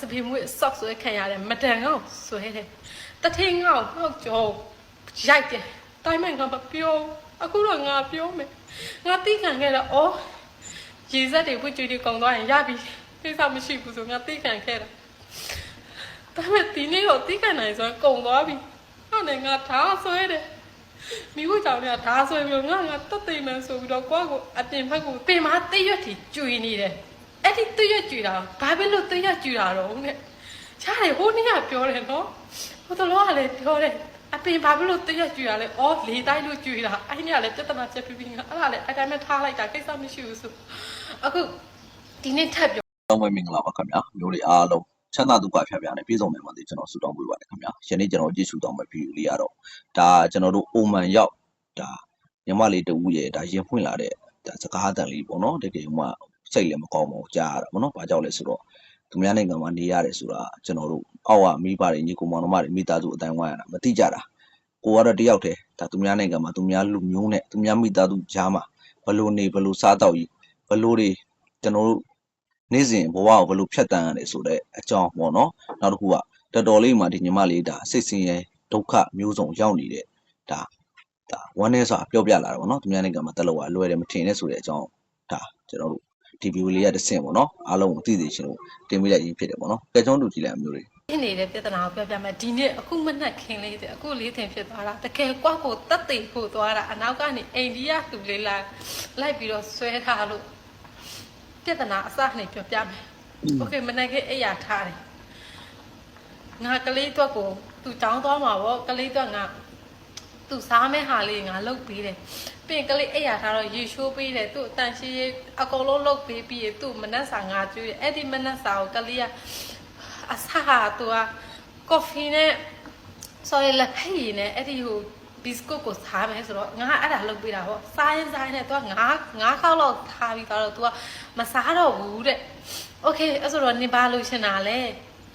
စပင်းမွေးဆော့ဆွဲခံရတယ်မတန်ကောက်ဆွဲတယ်တထင်းကောက်ဟောက်ကြောရိုက်တယ်တိုင်းမဲ့ငါမပြောအခုတော့ငါပြောမယ်ငါတိခံခဲ့တော့အော်ရေစက်တွေပွကျွေးတွေကုန်သွားရင်ရပြီကိစ္စမရှိဘူးဆိုငါတိခံခဲ့တာဒါပေမဲ့ဒီနေ့တော့တိခံနိုင်ဆိုရင်ကုန်သွားပြီဟုတ်တယ်ငါဓာတ်ဆွဲတယ်မိဖို့ကြောင့်လည်းဒါဆိုရင်ငါငါတက်သိမှန်းဆိုပြီးတော့ကိုယ့်ကိုအတင်ဘက်ကိုတင်မတိရွက်တီကျွေနေတယ် အဲ့ဒီတိရွက်ကျွေတာဘာဖြစ်လို့တိရွက်ကျွေတာတော့နဲ့ချားတယ်ဟိုနေ့ကပြောတယ်နော်ဟိုတလောကလည်းပြောတယ်အပင်ဘာဖြစ်လို့တိရွက်ကျွေတာလဲအော်လေတိုက်လို့ကျွေတာအဲ့ဒီကလည်းပြဿနာချက်ပြီးပြီးငါအဲ့ဒါလည်းအတိုင်းပဲထားလိုက်တာကိစ္စမရှိဘူးဆိုအခုဒီနေ့ထပ်ပြောတောင်းဝဲမင်္ဂလာပါခင်ဗျာမျိုးလေးအားလုံးချမ်းသာဒုက္ခဖြာဖြာနဲ့ပြည့်စုံမယ်မှသိကျွန်တော်ဆုတောင်းပေးပါတယ်ခင်ဗျာယနေ့ကျွန်တော်ကြည့်ရှုတောင်းမဲ့ဗီဒီယိုလေးကတော့ဒါကျွန်တော်တို့အိုမန်ရောက်ဒါညီမလေးတူရဲ့ဒါရင်ဖွင့်လာတဲ့ဒါစကားအတန်လေးပေါ့နော်တကယ်မှ စိတ်လည်းမကောင်းပါဘူးကြားရတာပေါ့နော်ဘာကြောင့်လဲဆိုတော့သူများနိုင်ငံမှာနေရတယ်ဆိုတာကျွန်တော်တို့အောက်ကမိဘတွေညီကိုမောင်နှမတွေမိသားစုအတိုင်းဝိုင်းရတာမသိကြတာကိုကတော့တယောက်တည်းဒါသူများနိုင်ငံမှာသူများလူမျိုးနဲ့သူများမိသားစုကြားမှာဘယ်လိုနေဘယ်လိုစားတော့ကြီးဘယ်လိုတွေကျွန်တော်တို့နေ့စဉ်ဘဝကိုဘယ်လိုဖြတ်တန်းရတယ်ဆိုတဲ့အကြောင်းပေါ့နော်နောက်တစ်ခုကတော်တော်လေးမှဒီညီမလေးဒါစိတ်ဆင်းရဲဒုက္ခမျိုးစုံရောက်နေတဲ့ဒါဒါဝမ်းနဲ့ဆိုတာပြောပြလာတာပေါ့နော်သူများနိုင်ငံမှာတက်လို့ကလွယ်တယ်မထင်နဲ့ဆိုတဲ့အကြောင်းဒါကျွန်တော်တို့ ဒီဗီဒီယိုလေးရတစ်ဆင့်ပေါ့နော်အားလုံးကိုသိသိချင်းလို့တင်ပေးလိုက်ရင်းဖြစ်တယ်ပေါ့နော်ကြက်ချုံတူကြည့်လိုက်အမျိုးတွေ ဖြစ်နေတဲ့ပြဿနာကိုပြောပြမယ်ဒီနေ့အခုမနှက်ခင်လေးတဲ့အခုလေးထင်ဖြစ်သွားတာတကယ်ကွက်ကိုတက်သိဖို့သွားတာအနောက်ကနေအိန္ဒိယသူလေးလာလိုက်ပြီးတော့ဆွဲထားလို့ပြဿနာအစနဲ့ပြောပြမယ်โอเคမနှက်ခင်အိယာထားတယ်ငါကလေးတော့ကိုသူတောင်းသွားမှာဗောကလေးတော့ငါ သူစားမဲ့ဟာလေးငါလုတ်ပေးတယ်ပြင်ကလေးအဲ့ရထားတော့ရေရှိုးပေးတယ်သူ့အတန်ရှိရေးအကုန်လုံးလုတ်ပေးပြီးသူ့မနက်စာငါကျွေးတယ်အဲ့ဒီမနက်စာကိုကလေးကအဆဟာသူကကော်ဖီနဲ့ sorry လက်ဖက်ရည်နဲ့အဲ့ဒီဟိုဘစ်ကွတ်ကိုစားမယ်ဆိုတော့ငါအဲ့ဒါလုပ်ပေးတာပေါ့စားရင်စားရင်လည်း तू ငါးငါးခေါက်လောက်ထားပြီးတော့ तू ကမစားတော့ဘူးတဲ့ okay အဲ့ဆိုတော့နေပါလို့ရှင်တာလဲ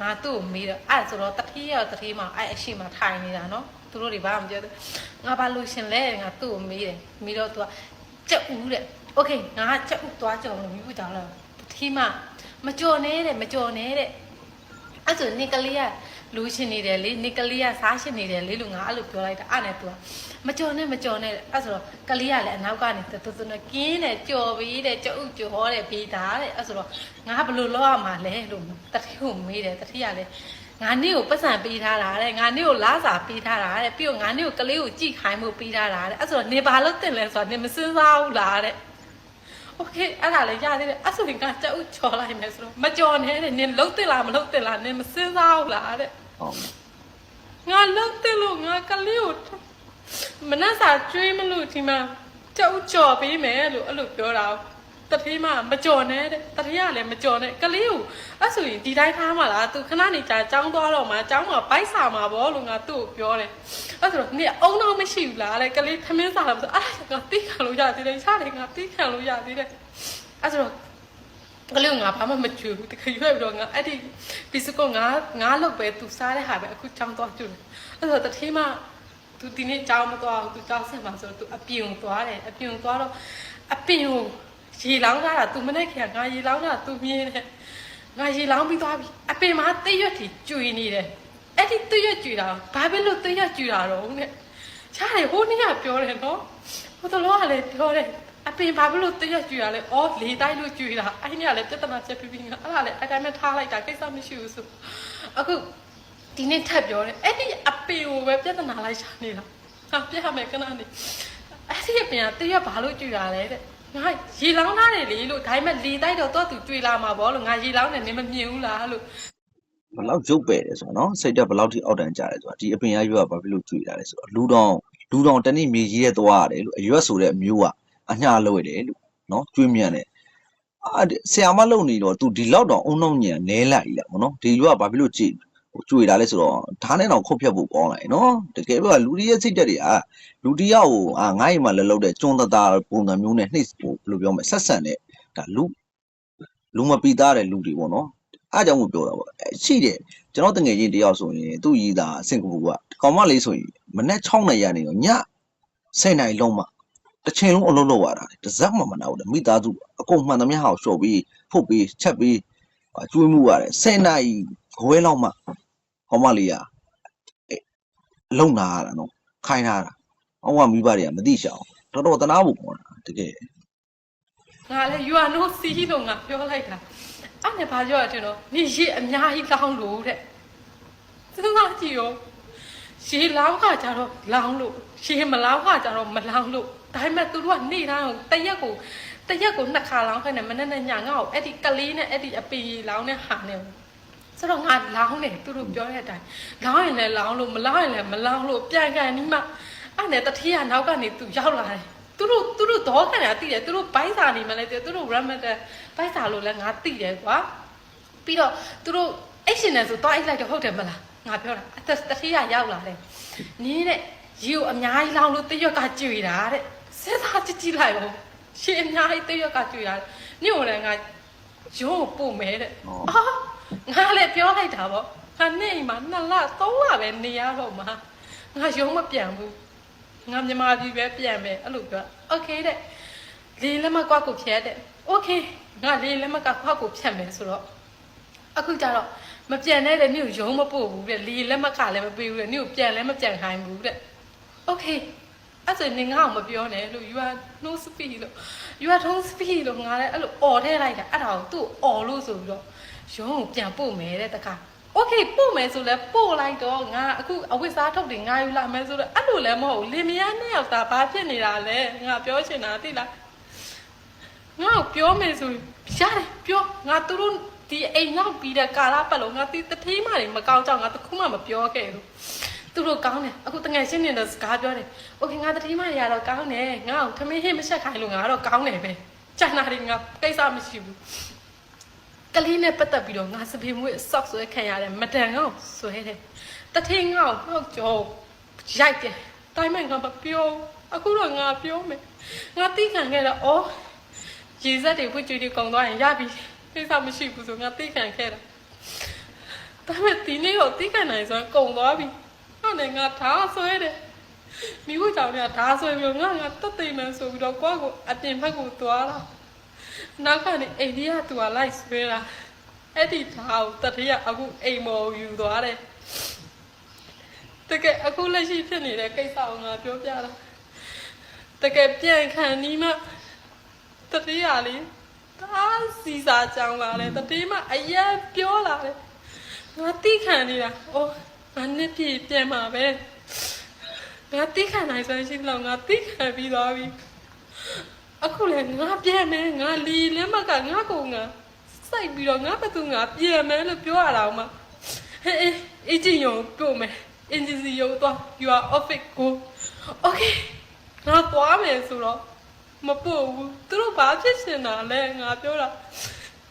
ငါသူ့ကိုမေးတော့အဲ့ဆိုတော့တတိယတတိယမှာအဲ့အရှိမထိုင်နေတာနော်သူတို့တွေဘာမှမပြောဘူးငါဘာလို့ရှင်လဲငါသူ့ကိုမေးတယ်မေးတော့ तू ကကြက်ဦးတဲ့โอเคငါကြက်ဦးသွားကြုံလို့မြူးကြောင်လားတတိမမကြော်နဲ့တဲ့မကြော်နဲ့တဲ့ အဲ့ဆိုနီကလေးက လူရှင်နေတယ်လေနီကလေးကစားရှင်နေတယ်လေလို့ငါအဲ့လိုပြောလိုက်တာအဲ့နဲ့ तू မကြော်နဲ့မကြော်နဲ့အဲ့ဆိုတော့ကလေးကလည်းအနောက်ကနေတူတူနဲ့ကင်းတယ်ကြော်ပြီးတဲ့ကြောက်ကြော်တယ်ပြီးတာတဲ့အဲ့ဆိုတော့ငါဘယ်လိုလုပ်ရမှာလဲလို့တတိကိုမေးတယ်တတိကလည်းငါနေ့ကိုပတ်စံပေးထားတာတဲ့ငါနေ့ကိုလားစာပေးထားတာတဲ့ပြီးတော့ငါနေ့ကိုကလေးကိုကြိခိုင်းမှုပေးထားတာတဲ့အဲ့ဆိုတော့နေဘာလို့တင်လဲဆိုတော့နေမစင်းစားဘူးလားတဲ့ โอเคအဲ့ဒါလည်းရသေးတယ်အဲ့ဆိုရင်ကကြောက်ချော်လိုက်မယ်ဆိုတော့မကြော်နဲ့တဲ့နင်လှုပ်တင်လားမလှုပ်တင်လားနင်မစင်းစားဘူးလားတဲ့ ဟုတ် ငါလှုပ်တင်လို့ငါကလေးကိုမနှက်စာကျွေးမလို့ဒီမှာကြောက်ကြော်ပေးမယ်လို့အဲ့လိုပြောတာ တတိမမကြော်နဲ့တဲ့တတိယလည်းမကြော်နဲ့ကလေးကိုအဲ့ဆိုရင်ဒီတိုင်းထားမှာလားသူခဏနေကြာចောင်းသွားတော့မှចောင်းမှာဘိုက်စာမှာဘောလို့ငါသူ့ကိုပြောတယ်အဲ့ဆိုတော့နေအုံတော့မရှိဘူးလားတဲ့ကလေးသမင်းစာလားဆိုအဲ့ဒါငါတိခံလို့ရသေးတယ်ရှားတယ်ငါတိခံလို့ရသေးတယ်အဲ့ဆိုတော့ကလေးကငါဘာမှမကြွဘူးတခါရွက်ပြီးတော့ငါအဲ့ဒီဘီစကောငါငါလောက်ပဲသူစားတဲ့ဟာပဲအခုချောင်းသွားကျွတယ်အဲ့တော့တထေးမသူဒီနေ့ကြောင်းမသွားဘူးသူကြောင်းဆက်မှာဆိုတော့သူအပြင်ကိုသွားတယ်အပြင်ကိုသွားတော့အပြင်ကို ရေလောင်းထားတာသူမနဲ့ခင်ငါရေလောင်းတာသူမြင်တယ်ငါရေလောင်းပြီးသွားပြီအပင်မှာတိတ်ရွက်တီကျွေနေတယ်အဲ့ဒီတိတ်ရွက်ကျွေတာဘာဖြစ်လို့တိတ်ရွက်ကျွေတာတော့နဲ့ရှားတယ်ဟိုနေ့ကပြောတယ်နော်ဟိုတလောကလည်းပြောတယ်အပင်ဘာဖြစ်လို့တရက်ကျွေရလဲအော်လေတိုက်လို့ကျွေတာအဲ့ဒီကလည်းပြဿနာချက်ပြီးပြီးငါအဲ့ဒါလည်းအတိုင်းပဲထားလိုက်တာကိစ္စမရှိဘူးဆိုအခုဒီနေ့ထပ်ပြောတယ်အဲ့ဒီအပင်ကိုပဲပြဿနာလိုက်ရှာနေတာဟာပြရမယ်ခဏနေအဲ့ဒီအပင်ကတရက်ဘာလို့ကျွေရလဲတဲ့ ငါရေလောင်းထားတယ်လေလို့ဒါပေမဲ့လေတိုက်တော့တော့သူကျွေလာမှာပေါ့လို့ငါရေလောင်းတယ်နင်မမြင်ဘူးလားလို့ဘယ်လောက်ရုပ်ပဲတယ်ဆိုတော့နော်စိတ်တက်ဘယ်လောက်ထိအောက်တန်းကြတယ်ဆိုတာဒီအပင်ရရွက်ကဘာဖြစ်လို့ကြွေတာလဲဆိုတော့လူတောင်လူတောင်တနည်းမြေကြီးရဲ့သွားရတယ်လို့အရွက်ဆိုတဲ့အမျိုးကအညာလို့ရတယ်လို့နော်ကျွေးမြန်တယ်အာဆရာမလုံနေတော့ तू ဒီလောက်တောင်အုံနောက်ညံနဲလိုက်လာပေါ့နော်ဒီရွက်ကဘာဖြစ်လို့ကြည်ဟို ကြွေတာလဲဆိုတော့ဓာတ်နဲ့တော့ခုတ်ဖြတ်ဖို့ကောင်းလာတယ်နော်တကယ်ပြောလူတွေရဲ့စိတ်တက်တွေအာလူတယောက်ကိုအာငါ့အိမ်မှာလည်းလောက်တဲ့ကျွန်းတသားပုံစံမျိုးနဲ့နှိပ်ဟိုဘယ်လိုပြောမလဲဆက်ဆံတဲ့ဒါလူလူမပီသားတဲ့လူတွေပေါ့နော်အားကြောင့်မို့ပြောတာပေါ့အဲရှိတယ်ကျွန်တော်တငယ်ချင်းတယောက်ဆိုရင်သူ့ရီးသားစင်ကာပူကကောင်မလေးဆိုရင်မနေ့6နိုင်ရနေတော့ည10နိုင်လုံးမှတစ်ချိန်လုံးအလုပ်လုပ်ရတာတစ်စက်မှမနာဘူးတဲ့မိသားစုအကုန်မှန်သမျှဟောက်လျှော်ပြီးဖုတ်ပြီးချက်ပြီးဟာကျွေးမှုရတယ်10နာရီခွဲလောက်မှ ဟောမလေးကအဲလုံနာရတာနော်ခိုင်းထားတာဟောကမိဘတွေကမသိချအောင်တော်တော်တနာဖို့ပေါ်တာတကယ်ငါလည်း you are no see လို့ငါပြောလိုက်တာအဲ့နဲ့ဘာပြောရတဲ့တော့နေရေအများကြီးလောင်းလို့တဲ့စဉ်းစားကြည့်ရောရေလောင်းခါကြတော့လောင်းလို့ရေမလောင်းခါကြတော့မလောင်းလို့ဒါပေမဲ့သူတို့ကနေတိုင်းတရက်ကိုတရက်ကိုနှစ်ခါလောင်းခိုင်းတယ်မနေ့နဲ့ညငါ့ကိုအဲ့ဒီကလေးနဲ့အဲ့ဒီအပီလောင်းနဲ့ဟာနေ ဆိုတော့ငါလောင်းတယ်သူတို့ပြောတဲ့အတိုင်းလောင်းရင်လည်းလောင်းလို့မလောင်းရင်လည်းမလောင်းလို့ပြန်ကန်နီးမှအဲ့နဲ့တတိယနောက်ကနေသူရောက်လာတယ်သူတို့သူတို့တော့ခံရတိတယ်သူတို့ဘိုင်းစာနေမှလည်းသူတို့ ramadan ဘိုင်းစာလို့လည်းငါတိတယ်ကွာပြီးတော့သူတို့အဲ့ရှင်နဲ့ဆိုတော့အိတ်လိုက်တော့ဟုတ်တယ်မလားငါပြောတာအသက်တတိယရောက်လာတယ်နင်းတဲ့ရေကိုအများကြီးလောင်းလို့တရွက်ကကြွေတာတဲ့စဉ်းစားကြည့်ကြည့်လိုက်ပါရှေ့အများကြီးတရွက်ကကြွေတာညို့လည်းငါရုံးကိုပို့မယ်တဲ့အာ ငါလည်းပြောလိုက်တာပေါ့ခါနေမှာနှစ်လသုံးလပဲနေရတော့မှာငါရုံးမပြန်ဘူး ငါမြန်မာပြည်ပဲပြန်မယ်အဲ့လိုပြောโอเคတဲ့လေလက်မကွာကိုဖြတ်တဲ့โอเคငါလေလက်မကကွာကိုဖြတ်မယ်ဆိုတော့အခုကျတော့မပြန်နဲ့တဲ့မြို့ရုံးမပို့ဘူးတဲ့လေလက်မကလည်းမပေးဘူးတဲ့မြို့ပြန်လည်းမပြန်ခိုင်းဘူးတဲ့โอเคအဲ့ဆိုနေငါ့ကိုမပြောနဲ့လို့ you are no speed လို့ you are don't speed လို့ငါလည်းအဲ့လိုអော်ထဲလိုက်တာအဲ့ဒါကိုသူ့អော်လို့ဆိုပြီးတော့ ရုံးကိုပြန်ပို့မယ်တဲ့တခါ โอเคပို့မယ်ဆိုလဲပို့လိုက်တော့ငါအခုအဝတ်စားထုတ်တယ်ငါယူလာမယ်ဆိုတော့အဲ့လိုလည်းမဟုတ်ဘူးလင်မယားနှစ်ယောက်သားဘာဖြစ်နေတာလဲငါပြောချင်တာသိလားငါ့ကိုပြောမယ်ဆိုရင်ရတယ်ပြောငါသူတို့ဒီအိမ်နောက်ပြီးတဲ့ကာလာပတ်လုံးငါတီးတထေးမတွေမကောင်းကြောင်ငါတခုမှမပြောခဲ့ဘူးသူတို့ကောင်းတယ်အခုတငယ်ချင်းနေတဲ့စကားပြောတယ်โอเคငါတထေးမတွေကတော့ကောင်းတယ်ငါ့ကိုသမင်းဟင်းမဆက်ခိုင်းလို့ငါကတော့ကောင်းတယ်ပဲကျန်တာတွေငါကိစ္စမရှိဘူး ကလေးနဲ့ပတ်သက်ပြီးတော့ငါစပင်မွေးဆော့ဆွဲခံရတယ်မတန်ကောင်ဆွဲတယ်တထင်းငေါ့ဟောက်ကြောရိုက်တယ်တိုင်းမဲ့ငါမပြောအခုတော့ငါပြောမယ်ငါတိခံခဲ့တော့အော်ရေစက်တွေဝှကျွေးတွေကုန်သွားရင်ရပြီကိစ္စမရှိဘူးဆိုငါတိခံခဲ့တာဒါပေမဲ့ဒီနေ့တော့တိခံနိုင်ဆိုရင်ကုန်သွားပြီဟုတ်တယ်ငါဓာတ်ဆွဲတယ်မိဖို့ကြောင့်လည်းဓာတ်ဆွဲပြီးတော့ငါငါတက်သိမ်းမယ်ဆိုပြီးတော့ကိုယ့်ကိုအပြင်ဘက်ကိုသွားတာ နောက်ကနေအိန္ဒိယသူကလိုက်ဆွဲတာအဲ့ဒီထားကိုတတိယအခုအိမ်မော်ယူသွားတယ်တကယ်အခုလက်ရှိဖြစ်နေတဲ့ကိစ္စကိုငါပြောပြတာတကယ်ပြန်ခံနီးမှတတိယလေးဒါစီစာကြောင်လာတယ်တတိမအရင်ပြောလာတယ်ငါတိခံနေတာအိုးငါနှစ်ပြည့်ပြန်มาပဲငါတိခံနိုင်ဆိုရှင်လောက်ငါတိခံပြီးသွားပြီ အခုလည်းငါပြန်မယ်ငါလီလက်မကငါကိုငါစိုက်ပြီးတော့ငါဘသူငါပြန်မယ်လို့ပြောရတာမှဟေးအေးချင်းရုံပို့မယ်အင်ဂျင်စီရုံတော့ you are off it go okay ငါသွားမယ်ဆိုတော့မပို့ဘူးသူတို့ဘာဖြစ်ရှင်တာလဲငါပြောတာ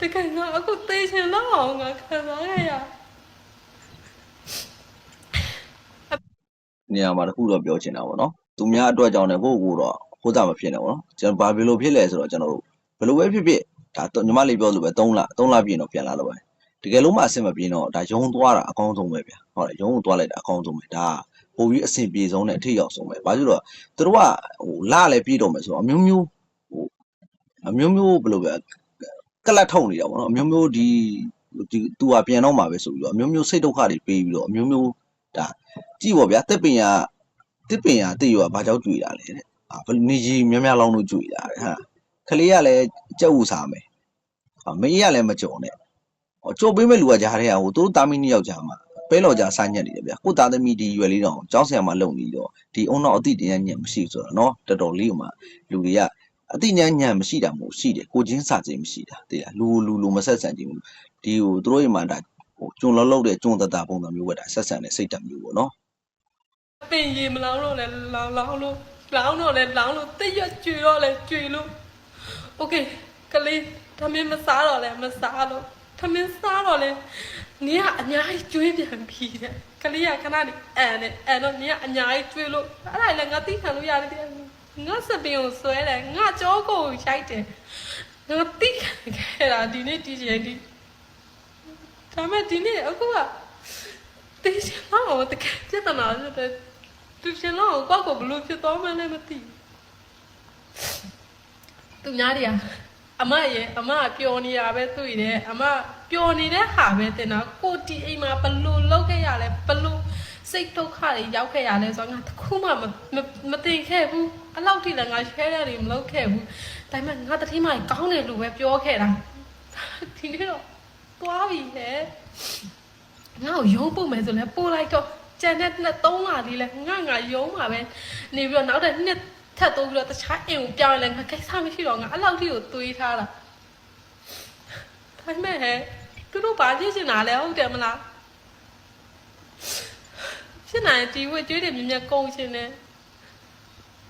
တကယ်ငါအခုသိချင်တော့အောင်ငါခံစားရရနေရာမှာတစ်ခုတော့ပြောချင်တာပေါ့နော်သူများအတွက်ကြောင့်လည်းကိုယ့်ကိုယ်တော့ ဟိုးသားမဖြစ်နေပေါ့နော်ကျွန်တော်ဘာဘယ်လိုဖြစ်လဲဆိုတော့ကျွန်တော်တို့ဘယ်လိုပဲဖြစ်ဖြစ်ဒါတော့ညီမလေးပြောလို့ပဲ3လ3လပြည့်တော့ပြန်လာတော့ပဲတကယ်လို့မှအဆင်မပြေတော့ဒါရုံသွားတာအကောင်းဆုံးပဲဗျာဟုတ်တယ်ရုံကိုသွားလိုက်တာအကောင်းဆုံးပဲဒါပိုပြီးအဆင်ပြေဆုံးနဲ့အထိရောက်ဆုံးပဲဘာလို့လဲဆိုတော့သူတို့ကဟိုလာလည်းပြေးတော့မယ်ဆိုတော့အမျိုးမျိုးဟိုအမျိုးမျိုးဘယ်လိုပဲကလတ်ထုံနေတာပေါ့နော်အမျိုးမျိုးဒီဒီသူကပြန်တော့မှာပဲဆိုပြီးတော့အမျိုးမျိုးစိတ်ဒုက္ခတွေပေးပြီးတော့အမျိုးမျိုးဒါကြည့်ပါဗျာတက်ပင်ရတက်ပင်ရတက်ရောဘာကြောက်ကြွေတာလဲတဲ့အာဘယ် နေကြီးမြများလောင်းလို့ကြွေလာတယ်ဟာကလေးကလည်းကြက်ဝူစားမယ်ဟာမင်းကြီးကလည်းမကြုံနဲ့ဟောကြုံပေးမဲ့လူကကြားထဲကဟိုသူတို့တာမီနှစ်ယောက်ကြားမှာပဲလော်ကြားစားညက်နေတယ်ဗျကိုသားသမီးဒီရွယ်လေးတော့ကြောင်းဆရာမလုံနေတော့ဒီအုံတော့အတိတရားညက်မရှိဆိုတော့နော်တော်တော်လေးကမှလူတွေကအတိညာညံမရှိတာမို့ရှိတယ်ကိုချင်းစာချင်းမရှိတာတည်လားလူလူလူမဆက်ဆံခြင်းဘူးဒီဟိုသူတို့အိမ်မှာဒါဟိုကျွန်လောလောတဲ့ကျွန်တတာပုံစံမျိုးပဲဒါဆက်ဆံတဲ့စိတ်ဓာတ်မျိုးပေါ့နော်ပင်ရေမလောင်တော့လဲလောင်လောင်လို့ လောင်းတော့လဲလောင်းလို့တရွတ်ကျွေတော့လဲကျွေလို့โอเคကလေးသမင်းမစားတော့လဲမစားတော့သမင်းစားတော့လဲနေကအများကြီးကျွေးပြန်ပြီတဲ့ကလေးကခဏနေအန်နဲ့အန်တော့နေကအများကြီးကျွေးလို့အဲ့ဒါလည်းငါသိခံလို့ရတယ်တဲ့ငါစပင်ကိုဆွဲတယ်ငါကြောကိုရိုက်တယ်ငါသိခံခဲ့တာဒီနေ့ဒီချိန်ဒီဒါမဲ့ဒီနေ့အခုက တေးချင်တော့တကယ်ပြဿနာဖြစ်တယ် သူချင်တော့ကောက်ကိုဘလို့ဖြစ်သွားမှလည်းမသိသူများတွေကအမရဲ့အမကပျော်နေတာပဲတွေ့တယ်အမပပျော်နေတဲ့ဟာပဲတင်တော့ကိုတီအိမ်မှာဘလို့လောက်ခဲ့ရလဲဘလို့စိတ်ဒုက္ခတွေရောက်ခဲ့ရလဲဆိုတော့ငါတစ်ခုမှမမမတင်ခဲ့ဘူးအဲ့လောက်ထိလည်းငါ share ရတယ်မလုပ်ခဲ့ဘူးဒါပေမဲ့ငါတတိမကြီးကောင်းတယ်လို့ပဲပြောခဲ့တာဒီနေ့တော့သွားပြီဟဲ့ငါ့ကိုရုံးပုတ်မယ်ဆိုလဲပို့လိုက်တော့ ကျန်တဲ့နှစ်သုံးလလေးလဲငါငါရုံးမှာပဲနေပြီးတော့နောက်တဲ့နှစ်ထပ်တိုးပြီးတော့တခြားအိမ်ကိုပြောင်းရင်လဲငါကိစ္စမရှိတော့ငါအဲ့လောက်ထိကိုတွေးထားတာဒါပေမဲ့ဟဲ့သူတို့ဘာဖြစ်နေတာလဲဟုတ်တယ်မလားဖြစ်နိုင်ဒီဝေကျွေးတွေမြင်မြင်ကုန်ရှင်တယ်